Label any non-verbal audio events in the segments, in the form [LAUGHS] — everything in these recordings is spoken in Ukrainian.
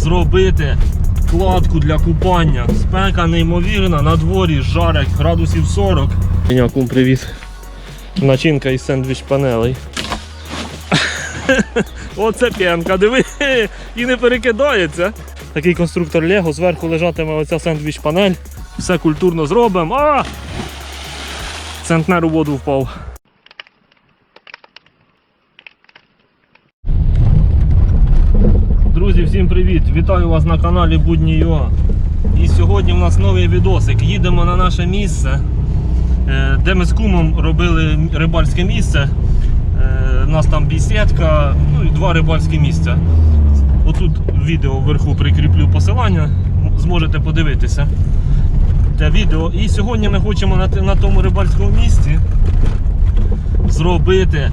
зробити кладку для купання. Спека неймовірна, на дворі жарять градусів 40. Кум привіт. Начинка із сендвіч панелей. [LAUGHS] Оце п'янка, диви, і не перекидається. Такий конструктор Лего, зверху лежатиме оця сендвіч панель. Все культурно зробимо. А! Центнер у воду впав. Друзі, всім привіт! Вітаю вас на каналі Будні Йога. І сьогодні у нас новий відосик. Їдемо на наше місце, е, де ми з кумом робили рибальське місце. Е, У нас там бісідка, ну і два рибальські місця. Отут відео вверху прикріплю посилання, зможете подивитися те відео. І сьогодні ми хочемо на тому рибальському місці зробити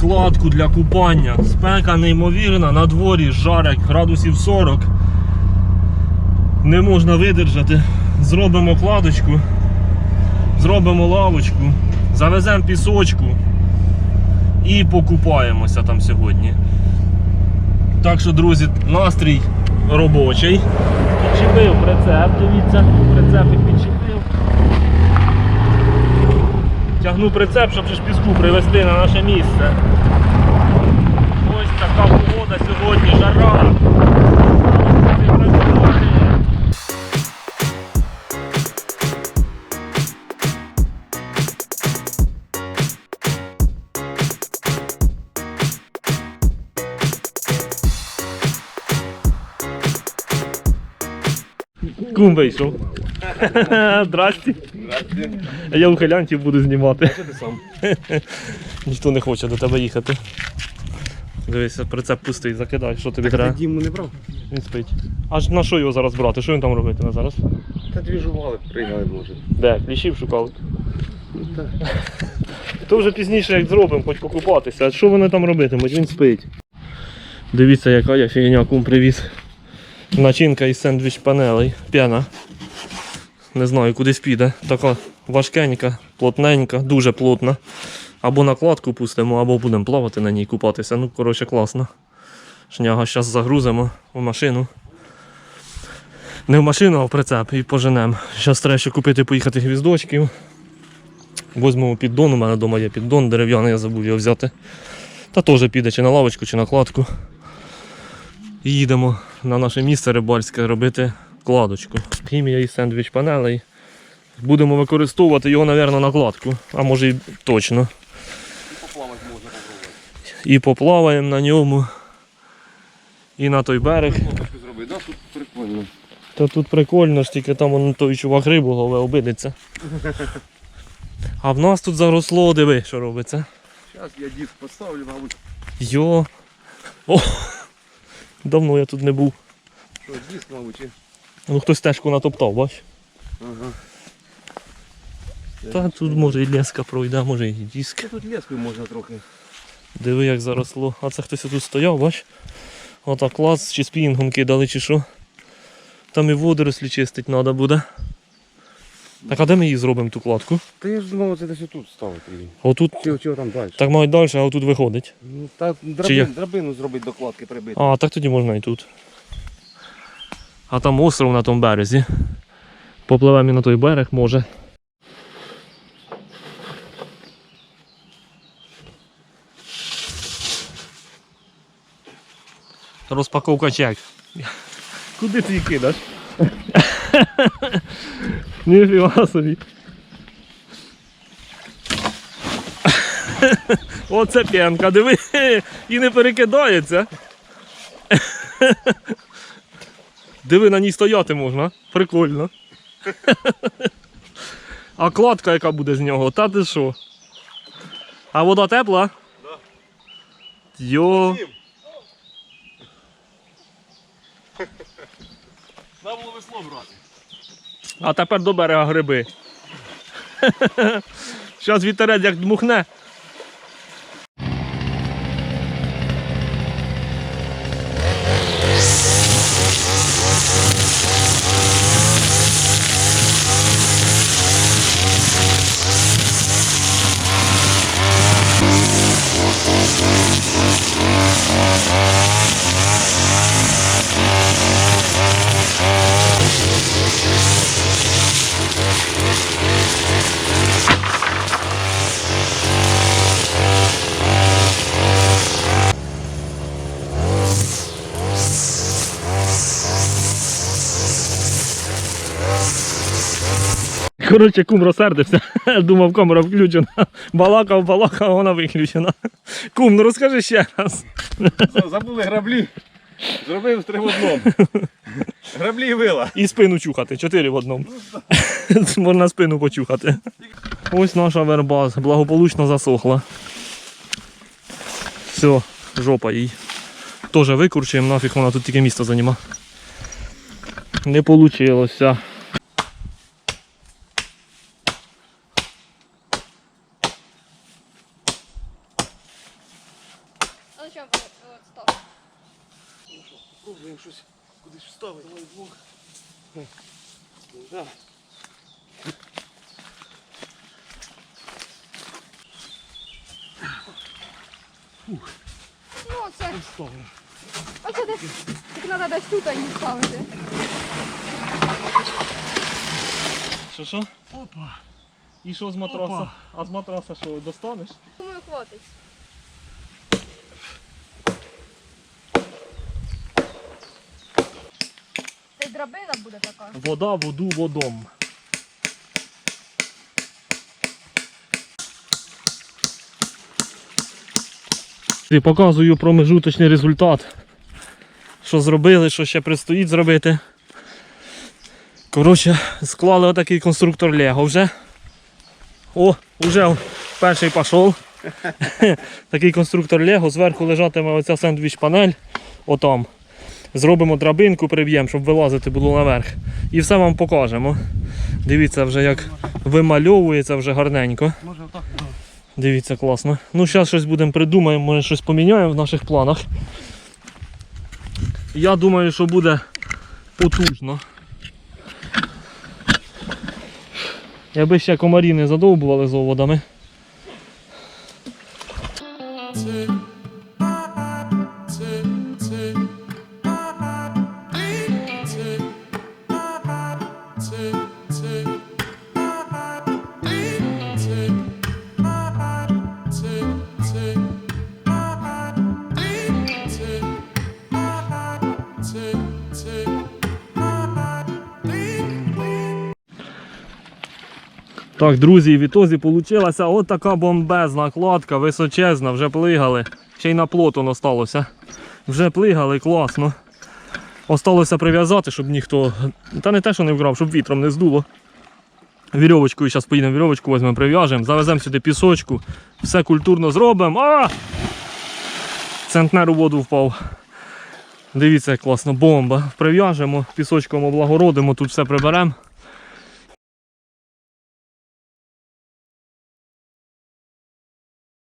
кладку для купання. Спека неймовірна, на дворі жарять градусів 40. Не можна видержати. Зробимо кладочку, зробимо лавочку, завеземо пісочку і покупаємося там сьогодні. Так що, друзі, настрій робочий. Підчепив прицеп, дивіться, прицепик підчепив. Тягну прицеп, щоб піску привезти на наше місце. Ось така погода сьогодні, жара. Кум вийшов. [LAUGHS] Здрасте. А я ухилянтів буду знімати. [LAUGHS] Ніхто не хоче до тебе їхати. Дивися, прицеп пустий, закидай, що тобі треба. Діму не брав? Він спить. Аж на що його зараз брати? Що він там робитиме зараз? Та двіжували, прийняли може. Де? Кліщів шукали. Ну, так. [LAUGHS] То вже пізніше як зробимо, хоч покупатися. А що вони там робитимуть? Він спить. Дивіться, яка я фігня кум привіз. Начинка із сендвіч панелей. П'яна. Не знаю, кудись піде. Така важкенька, плотненька, дуже плотна. Або накладку пустимо, або будемо плавати на ній купатися. Ну, коротше, класно. Шняга зараз загрузимо в машину. Не в машину, а в прицеп і поженемо. Зараз треба ще купити, поїхати гвіздочків. Возьмемо піддон, у мене вдома є піддон дерев'яний, я забув його взяти. Та теж піде чи на лавочку, чи на кладку. І їдемо на наше місце рибальське робити кладочку. Хімія і сендвіч панелей. Будемо використовувати його, мабуть, на кладку, а може і точно. Поплавати можна. І поплаваємо на ньому. І на той берег. Да? Тут прикольно. Та тут прикольно ж, тільки там он той чувак рибу лове, обидиться. А в нас тут заросло, диви, що робиться. Зараз я диск поставлю, мабуть. Йо. О! Давно я тут не був. Що, диск, мабуть, і... Ну хтось стежку натоптав, бач. Ага. Та тут може і леска пройде, може і диск. Та тут лескою можна трохи. Диви, як заросло. А це хтось тут стояв, бач? Отак клас, чи спінгом кидали, чи що. Там і водорослі чистить треба буде. Так а де ми її зробимо ту кладку? Та я ж думав, це десь тут ставити її. Отут. Чи чого там далі? Так мають далі, а отут виходить. Ну, так драбин, як? драбину зробити до кладки прибити. А, так тоді можна і тут. А там остров на тому березі. Попливемо і на той берег може. Розпаковка чек. Куди ти її кидаш? [LAUGHS] Ніфіга собі. [LAUGHS] Оце п'янка, диви, і не перекидається. [LAUGHS] Диви, на ній стояти можна. Прикольно. [LAUGHS] А кладка яка буде з нього? Та ти що? А вода тепла? Да. Йо. Треба [LAUGHS] було весло брати. А тепер до берега гриби. [LAUGHS] Зараз вітерець як дмухне. Коротше, кум розсердився. [LAUGHS] Думав, камера включена. Балакав, балакав, вона виключена. Кум, ну розкажи ще раз. Забули граблі. Зробив три в одному. Граблі і вила. І спину чухати, чотири в одному. [LAUGHS] Можна спину почухати. Ось наша верба благополучно засохла. Все, жопа їй. Теж викручуємо, нафіг вона тут тільки місто займа. Не вийшло. Ну оце. Оце десь. Тільки треба десь тут її ставити. Що що? Опа. І що з матраса? А з матраса що, достанеш? Думаю, хватить. Це драбина буде така. Вода, воду, водом. І показую промежуточний результат. Що зробили, що ще предстоїть зробити. Коротше, склали отакий конструктор Лего вже. О, вже перший пішов. [LAUGHS] Такий конструктор Лего, зверху лежатиме оця сендвіч панель. Отам. Зробимо драбинку, приб'ємо, щоб вилазити було наверх. І все вам покажемо. Дивіться вже як вимальовується вже гарненько. Може отак? Дивіться, класно. Ну, зараз щось будемо придумаємо, може щось поміняємо в наших планах. Я думаю, що буде потужно. Якби ще комарі не задовбували з Так, друзі, в ітозі вийшла от така бомбезна кладка, височезна, вже плигали. Ще й на плотон осталося. Вже плигали, класно. Осталося прив'язати, щоб ніхто. Та не те, що не вкрав, щоб вітром не здуло. Вірьовочкою, зараз поїдемо вірьовочку, візьмемо, прив'яжемо, завеземо сюди пісочку, все культурно зробимо. А! Центнер у воду впав. Дивіться, як класно, бомба. Прив'яжемо, пісочком облагородимо, тут все приберемо.